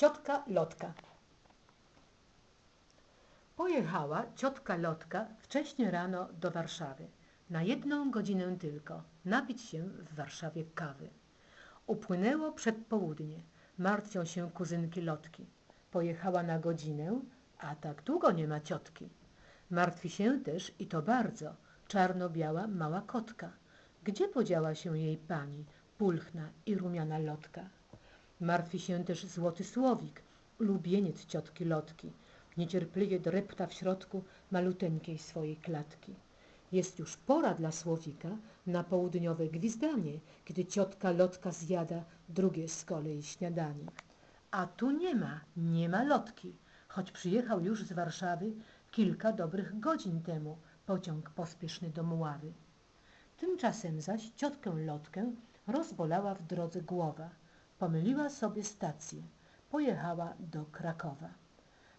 Ciotka Lotka. Pojechała ciotka Lotka wcześnie rano do Warszawy. Na jedną godzinę tylko napić się w Warszawie kawy. Upłynęło przedpołudnie. Martwią się kuzynki Lotki. Pojechała na godzinę, a tak długo nie ma ciotki. Martwi się też i to bardzo czarno-biała mała kotka. Gdzie podziała się jej pani, pulchna i rumiana Lotka? Martwi się też złoty słowik, ulubieniec ciotki Lotki. Niecierpliwie drepta w środku maluteńkiej swojej klatki. Jest już pora dla słowika na południowe gwizdanie, kiedy ciotka Lotka zjada drugie z kolei śniadanie. A tu nie ma, nie ma Lotki, choć przyjechał już z Warszawy kilka dobrych godzin temu pociąg pospieszny do Muławy. Tymczasem zaś ciotkę Lotkę rozbolała w drodze głowa. Pomyliła sobie stację. Pojechała do Krakowa.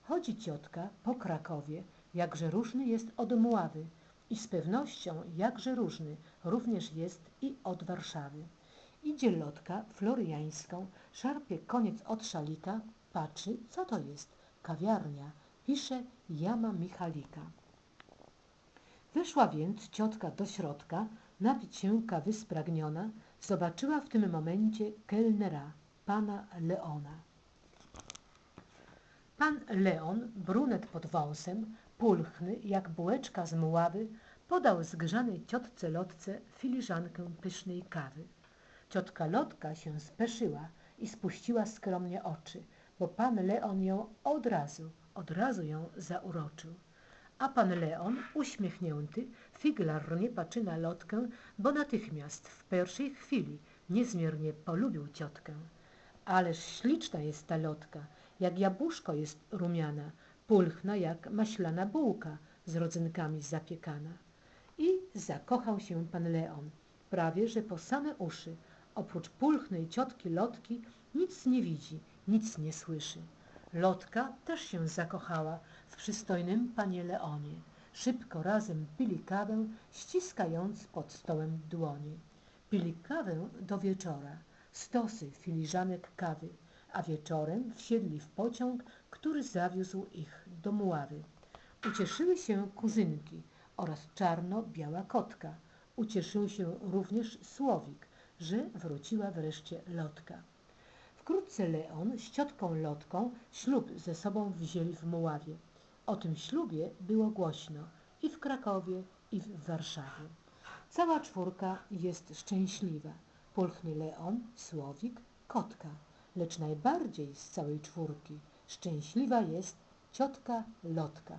Chodzi ciotka po Krakowie, jakże różny jest od Muławy i z pewnością jakże różny również jest i od Warszawy. Idzie lotka floriańską, szarpie koniec od szalika, patrzy, co to jest. Kawiarnia, pisze Jama Michalika. Weszła więc ciotka do środka, napić się kawy spragniona, zobaczyła w tym momencie kelnera, pana Leona. Pan Leon, brunet pod wąsem, pulchny jak bułeczka z muławy, podał zgrzanej ciotce Lotce filiżankę pysznej kawy. Ciotka Lotka się speszyła i spuściła skromnie oczy, bo pan Leon ją od razu, od razu ją zauroczył. A pan Leon, uśmiechnięty, figlarnie patrzy na Lotkę, bo natychmiast, w pierwszej chwili, niezmiernie polubił ciotkę. Ależ śliczna jest ta Lotka, jak jabłuszko jest rumiana, pulchna jak maślana bułka z rodzynkami zapiekana. I zakochał się pan Leon, prawie że po same uszy. Oprócz pulchnej ciotki Lotki nic nie widzi, nic nie słyszy. Lotka też się zakochała w przystojnym panie Leonie. Szybko razem pili kawę, ściskając pod stołem dłonie. Pili kawę do wieczora, stosy filiżanek kawy, a wieczorem wsiedli w pociąg, który zawiózł ich do Muławy. Ucieszyły się kuzynki oraz czarno-biała kotka. Ucieszył się również Słowik, że wróciła wreszcie Lotka. Wkrótce Leon z ciotką Lotką ślub ze sobą wzięli w Muławie. O tym ślubie było głośno i w Krakowie, i w Warszawie. Cała czwórka jest szczęśliwa. Pulchny Leon, Słowik, kotka. Lecz najbardziej z całej czwórki szczęśliwa jest ciotka Lotka.